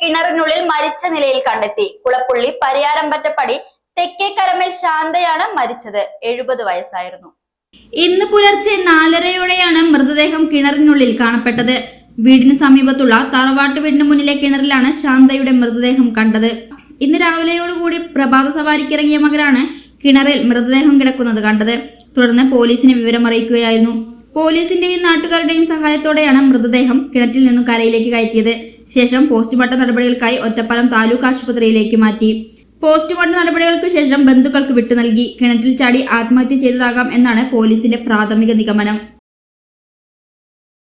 കിണറിനുള്ളിൽ മരിച്ച നിലയിൽ കണ്ടെത്തി. കുളപ്പുള്ളി പരിയാരമ്പറ്റപ്പടി തെക്കേക്കരമേൽ ശാന്തയാണ് മരിച്ചത്. എഴുപത് വയസ്സായിരുന്നു. ഇന്ന് പുലർച്ചെ നാലരയോടെയാണ് മൃതദേഹം കിണറിനുള്ളിൽ കാണപ്പെട്ടത്. വീടിന് സമീപത്തുള്ള തറവാട്ട് വീടിന് മുന്നിലെ കിണറിലാണ് ശാന്തയുടെ മൃതദേഹം കണ്ടത്. ഇന്ന് രാവിലെയോടുകൂടി പ്രഭാത സവാരിക്കിറങ്ങിയ മകനാണ് കിണറിൽ മൃതദേഹം കിടക്കുന്നത് കണ്ടത്. തുടർന്ന് പോലീസിനെ വിവരം അറിയിക്കുകയായിരുന്നു പോലീസിന്റെയും നാട്ടുകാരുടെയും സഹായത്തോടെയാണ് മൃതദേഹം കിണറ്റിൽ നിന്നും കരയിലേക്ക് കയറ്റിയത്. ശേഷം പോസ്റ്റ്മോർട്ടം നടപടികൾക്കായി ഒറ്റപ്പാലം താലൂക്ക് ആശുപത്രിയിലേക്ക് മാറ്റി. പോസ്റ്റ്മോർട്ടം നടപടികൾക്ക് ശേഷം ബന്ധുക്കൾക്ക് വിട്ടു നൽകി. കിണറ്റിൽ ചാടി ആത്മഹത്യ ചെയ്തതാകാം എന്നാണ് പോലീസിന്റെ പ്രാഥമിക നിഗമനം.